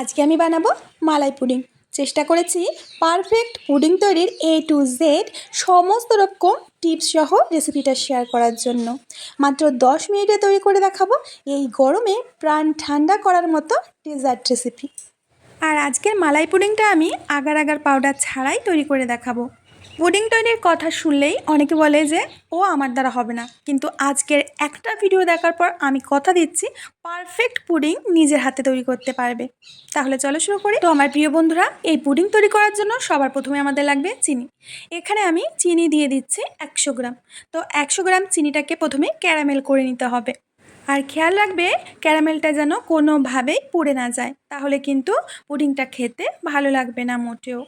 আজকে আমি বানাবো মালাই পুডিং। চেষ্টা করেছি পারফেক্ট পুডিং তৈরির এ টু জেড সমস্ত রকম টিপস সহ রেসিপিটা শেয়ার করার জন্য। মাত্র দশ মিনিটে তৈরি করে দেখাবো এই গরমে প্রাণ ঠান্ডা করার মতো ডেজার্ট রেসিপি আর আজকের মালাই পুডিংটা আমি আগার আগার পাউডার ছাড়াই তৈরি করে দেখাবো। পুডিং কথা শুনলেই অনেকে বলে যে, ও আমার দ্বারা হবে না। কিন্তু আজকের একটা ভিডিও দেখার পর আমি কথা দিচ্ছি পারফেক্ট পুডিং নিজের হাতে তৈরি করতে পারবে। তাহলে চলো শুরু করি। তো আমার প্রিয় বন্ধুরা, এই পুডিং তৈরি করার জন্য সবার প্রথমে আমাদের লাগবে চিনি। এখানে আমি চিনি দিয়ে দিচ্ছি একশো গ্রাম। তো একশো গ্রাম চিনিটাকে প্রথমে ক্যারামেল করে নিতে হবে। আর খেয়াল রাখবে, ক্যারামেলটা যেন কোনোভাবেই পুড়ে না যায়। তাহলে কিন্তু পুডিংটা খেতে ভালো লাগবে না মোটেও।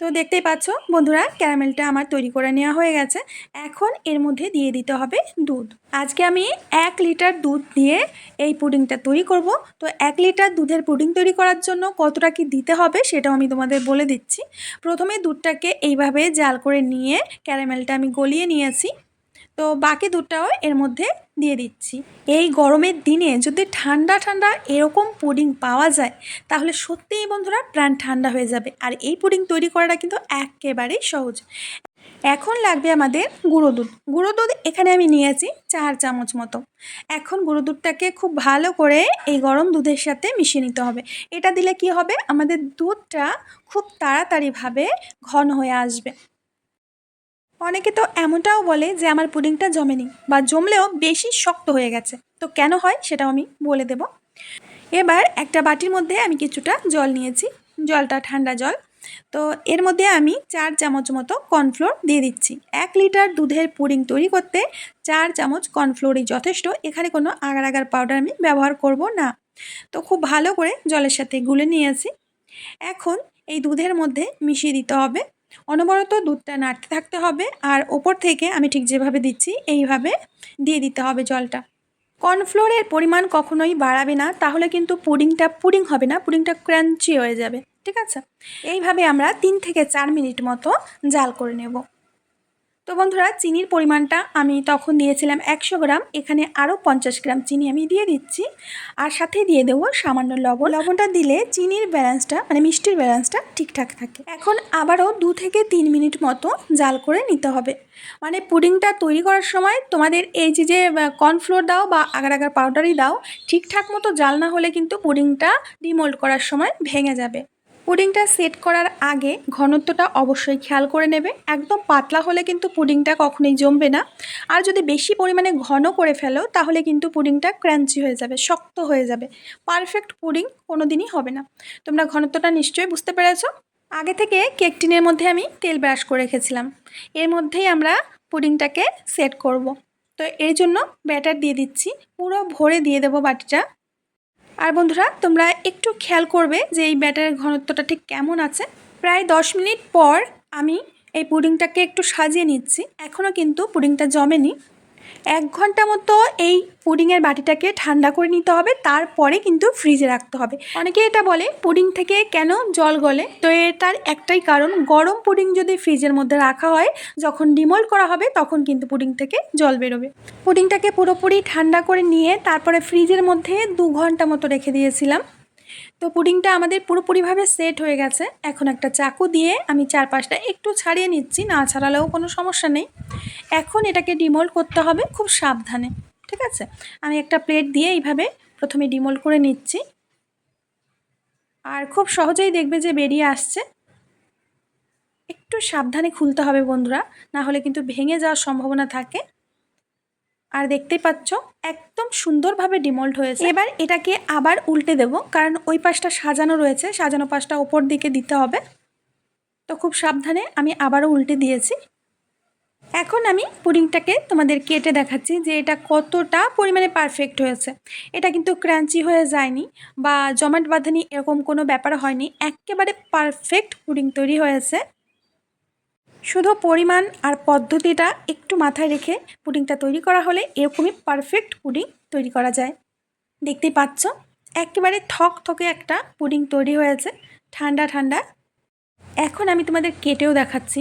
তো দেখতেই পাচ্ছ বন্ধুরা, ক্যারামেলটা আমার তৈরি করে নেওয়া হয়ে গেছে। এখন এর মধ্যে দিয়ে দিতে হবে দুধ। আজকে আমি এক লিটার দুধ দিয়ে এই পুডিংটা তৈরি করব। তো এক লিটার দুধের পুডিং তৈরি করার জন্য কতটা কি দিতে হবে সেটাও আমি তোমাদের বলে দিচ্ছি। প্রথমে দুধটাকে এইভাবে জাল করে নিয়ে ক্যারামেলটা আমি গলিয়ে নিয়েছি। তো বাকি দুধটাও এর মধ্যে দিয়ে দিচ্ছি। এই গরমের দিনে যদি ঠান্ডা ঠান্ডা এরকম পুডিং পাওয়া যায়, তাহলে সত্যিই বন্ধুরা প্রাণ ঠান্ডা হয়ে যাবে। আর এই পুডিং তৈরি করাটা কিন্তু একেবারেই সহজ। এখন লাগবে আমাদের গুঁড়ো দুধ। গুঁড়ো দুধ এখানে আমি নিয়েছি চার চামচ মতো। এখন গুঁড়ো দুধটাকে খুব ভালো করে এই গরম দুধের সাথে মিশিয়ে নিতে হবে। এটা দিলে কি হবে? আমাদের দুধটা খুব তাড়াতাড়িভাবে ঘন হয়ে আসবে। অনেকে তো এমনটাও বলে যে আমার পুডিংটা জমেনি বা জমলেও বেশি শক্ত হয়ে গেছে। তো কেন হয় সেটাও আমি বলে দেব। এবার একটা বাটির মধ্যে আমি কিছুটা জল নিয়েছি, জলটা ঠান্ডা জল। তো এর মধ্যে আমি চার চামচ মতো কর্নফ্লোর দিয়ে দিচ্ছি। এক লিটার দুধের পুডিং তৈরি করতে চার চামচ কর্নফ্লোরই যথেষ্ট, এখানে কোনো আগার আগার পাউডার আমি ব্যবহার করব না। তো খুব ভালো করে জলের সাথে গুলে নিয়েছি। এখন এই দুধের মধ্যে মিশিয়ে দিতে হবে। অনবরত দুধটা নাড়তে থাকতে হবে আর ওপর থেকে আমি ঠিক যেভাবে দিচ্ছি, এইভাবে দিয়ে দিতে হবে জলটা। কর্নফ্লোরের পরিমাণ কখনোই বাড়াবে না, তাহলে কিন্তু পুডিংটা পুডিং হবে না, পুডিংটা ক্রাঞ্চি হয়ে যাবে, ঠিক আছে? এইভাবে আমরা তিন থেকে চার মিনিট মতো জাল করে নেব। তো বন্ধুরা, চিনির পরিমাণটা আমি তখন দিয়েছিলাম একশো গ্রাম। এখানে আরও পঞ্চাশ গ্রাম চিনি আমি দিয়ে দিচ্ছি। আর সাথে দিয়ে দেবো সামান্য লবণ। লবণটা দিলে চিনির ব্যালেন্সটা মানে মিষ্টির ব্যালেন্সটা ঠিকঠাক থাকে। এখন আবারও দু থেকে তিন মিনিট মতো জাল করে নিতে হবে। মানে পুডিংটা তৈরি করার সময় তোমাদের এই যে যে কর্নফ্লোর দাও বা আগার আগার পাউডারই দাও, ঠিকঠাক মতো জাল না হলে কিন্তু পুডিংটা ডিমোল্ড করার সময় ভেঙে যাবে। পুডিংটা সেট করার আগে ঘনত্বটা অবশ্যই খেয়াল করে নেবে। একদম পাতলা হলে কিন্তু পুডিংটা কখনোই জমবে না। আর যদি বেশি পরিমাণে ঘন করে ফেলো, তাহলে কিন্তু পুডিংটা ক্রাঞ্চি হয়ে যাবে, শক্ত হয়ে যাবে। পারফেক্ট পুডিং কোনো দিনই হবে না। তোমরা ঘনত্বটা নিশ্চয়ই বুঝতে পেরেছ? আগে থেকে কেক টিনের মধ্যে আমি তেল ব্রাশ করে রেখেছিলাম। এর মধ্যেই আমরা পুডিংটাকে সেট করব। তো এর জন্য ব্যাটার দিয়ে দিচ্ছি। পুরো ভরে দিয়ে দেবো বাটিটা। আর বন্ধুরা, তোমরা একটু খেয়াল করবে যে এই ব্যাটারের ঘনত্বটা ঠিক কেমন আছে। প্রায় দশ মিনিট পর আমি এই পুডিংটাকে একটু সাজিয়ে নিচ্ছি। এখনও কিন্তু পুডিংটা জমেনি। এক ঘণ্টা মতো এই পুডিংয়ের বাটিটাকে ঠান্ডা করে নিতে হবে, তারপরে কিন্তু ফ্রিজে রাখতে হবে। অনেকে এটা বলে, পুডিং থেকে কেন জল গলে? তো এটার একটাই কারণ, গরম পুডিং যদি ফ্রিজের মধ্যে রাখা হয়, যখন ডিমোল্ড করা হবে, তখন কিন্তু পুডিং থেকে জল বেরোবে। পুডিংটাকে পুরোপুরি ঠান্ডা করে নিয়ে তারপরে ফ্রিজের মধ্যে দু ঘণ্টা মতো রেখে দিয়েছিলাম। তো পুডিংটা আমাদের পুরোপুরিভাবে সেট হয়ে গেছে। এখন একটা চাকু দিয়ে আমি চারপাশটা একটু ছাড়িয়ে নিচ্ছি, না ছাড়ালেও কোনো সমস্যা নেই। এখন এটাকে ডিমোল্ড করতে হবে খুব সাবধানে, ঠিক আছে? আমি একটা প্লেট দিয়ে এইভাবে প্রথমে ডিমোল্ড করে নিচ্ছি। আর খুব সহজেই দেখবে যে বেরিয়ে আসছে। একটু সাবধানে খুলতে হবে বন্ধুরা, না হলে কিন্তু ভেঙে যাওয়ার সম্ভাবনা থাকে। আর দেখতেই পাচ্ছ, একদম সুন্দরভাবে ডিমল্ট হয়েছে। এবার এটাকে আবার উল্টে দেব, কারণ ওই পাশটা সাজানো রয়েছে, সাজানো পাশটা ওপর দিকে দিতে হবে। তো খুব সাবধানে আমি আবারও উল্টে দিয়েছি। এখন আমি পুডিংটাকে তোমাদের কেটে দেখাচ্ছি যে এটা কতটা পরিমাণে পারফেক্ট হয়েছে। এটা কিন্তু ক্রাঞ্চি হয়ে যায়নি বা জমাট বাঁধানি এরকম কোনো ব্যাপার হয়নি। একেবারে পারফেক্ট পুডিং তৈরি হয়েছে। শুধু পরিমাণ আর পদ্ধতিটা একটু মাথায় রেখে পুডিংটা তৈরি করা হলে এরকমই পারফেক্ট পুডিং তৈরি করা যায়। দেখতেই পাচ্ছ, একেবারে থক থকে একটা পুডিং তৈরি হয়েছে, ঠান্ডা ঠান্ডা। এখন আমি তোমাদের কেটেও দেখাচ্ছি।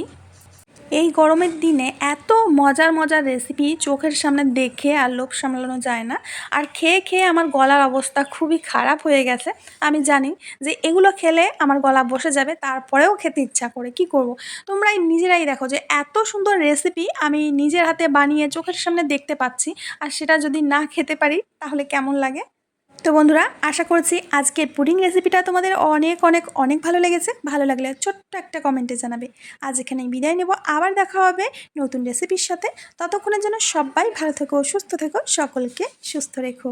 এই গরমের দিনে এত মজার মজার রেসিপি চোখের সামনে দেখে আর লোভ সামলানো যায় না। আর খেয়ে খেয়ে আমার গলার অবস্থা খুবই খারাপ হয়ে গেছে। আমি জানি যে এগুলো খেলে আমার গলা বসে যাবে, তারপরেও খেতে ইচ্ছা করে। কি করব। তোমরাই নিজেরাই দেখো যে এত সুন্দর রেসিপি আমি নিজের হাতে বানিয়ে চোখের সামনে দেখতে পাচ্ছি। আর সেটা যদি না খেতে পারি, তাহলে কেমন লাগে? তো বন্ধুরা, আশা করছি আজকের পুডিং রেসিপিটা তোমাদের অনেক অনেক অনেক ভালো লেগেছে। ভালো লাগলে ছোট্ট একটা কমেন্টে জানাবে। আজ এখানেই বিদায় নেব। আবার দেখা হবে নতুন রেসিপির সাথে। ততক্ষণের জন্য সবাই ভালো থেকো, সুস্থ থেকো, সকলকে সুস্থ রেখো।